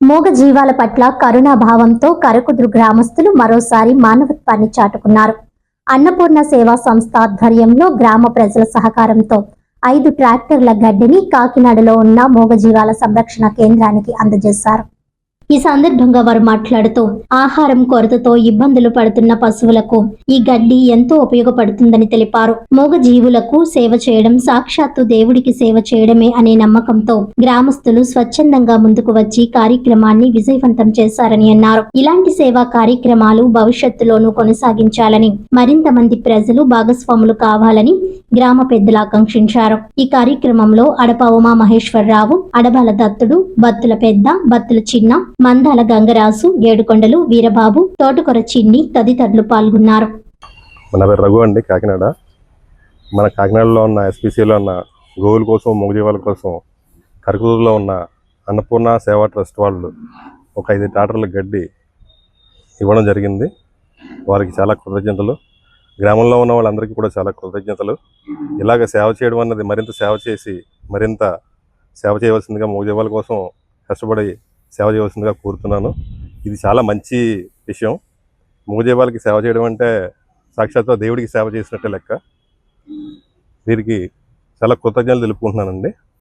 మూగ జీవాల పట్ల కరుణాభావంతో కరకుదురు గ్రామస్తులు మరోసారి మానవత్వాన్ని చాటుకున్నారు. అన్నపూర్ణ సేవా సంస్థ ఆధ్వర్యంలో గ్రామ ప్రజల సహకారంతో ఐదు ట్రాక్టర్ల గడ్డిని కాకినాడలో ఉన్న మూగజీవాల సంరక్షణ కేంద్రానికి అందజేశారు. ఈ సందర్భంగా వారు మాట్లాడుతూ ఆహారం కొరతతో ఇబ్బందులు పడుతున్న పశువులకు ఈ గడ్డి ఎంతో ఉపయోగపడుతుందని తెలిపారు. మూగ జీవులకు సేవ చేయడం సాక్షాత్తు దేవుడికి సేవ చేయడమే అనే నమ్మకంతో గ్రామస్తులు స్వచ్ఛందంగా ముందుకు వచ్చి కార్యక్రమాన్ని విజయవంతం చేశారని అన్నారు. ఇలాంటి సేవా కార్యక్రమాలు భవిష్యత్తులోనూ కొనసాగించాలని మరింత మంది ప్రజలు భాగస్వాములు కావాలని గ్రామ పెద్దలు ఆకాంక్షించారు. ఈ కార్యక్రమంలో అడప ఉమా మహేశ్వరరావు అడబాల దత్తుడు బత్తుల పెద్ద బత్తుల చిన్న మందాల గంగరాజు ఏడుకొండలు వీరబాబు తోటకొర చిన్ని తదితరులు పాల్గొన్నారు. మన పేరు రఘు అండి కాకినాడ. మన కాకినాడలో ఉన్న ఎస్పీసీలో ఉన్న గోవుల కోసం మూగజీవాల కోసం కరకూరులో ఉన్న అన్నపూర్ణ సేవా ట్రస్ట్ వాళ్ళు ఒక ఐదు టాటర్ల గడ్డి ఇవ్వడం జరిగింది. వారికి చాలా కృతజ్ఞతలు. గ్రామంలో ఉన్న వాళ్ళందరికీ కూడా చాలా కృతజ్ఞతలు. ఇలాగ సేవ చేయడం అన్నది మరింత సేవ చేసి మరింత సేవ చేయవలసిందిగా మూగజీవాల కోసం కష్టపడి సేవ చేయవలసిందిగా కోరుతున్నాను. ఇది చాలా మంచి విషయం. మూగజీవాలకి సేవ చేయడం అంటే సాక్షాత్తు దేవుడికి సేవ చేసినట్టే లెక్క. వీరికి చాలా కృతజ్ఞతలు తెలుపుకుంటున్నానండి.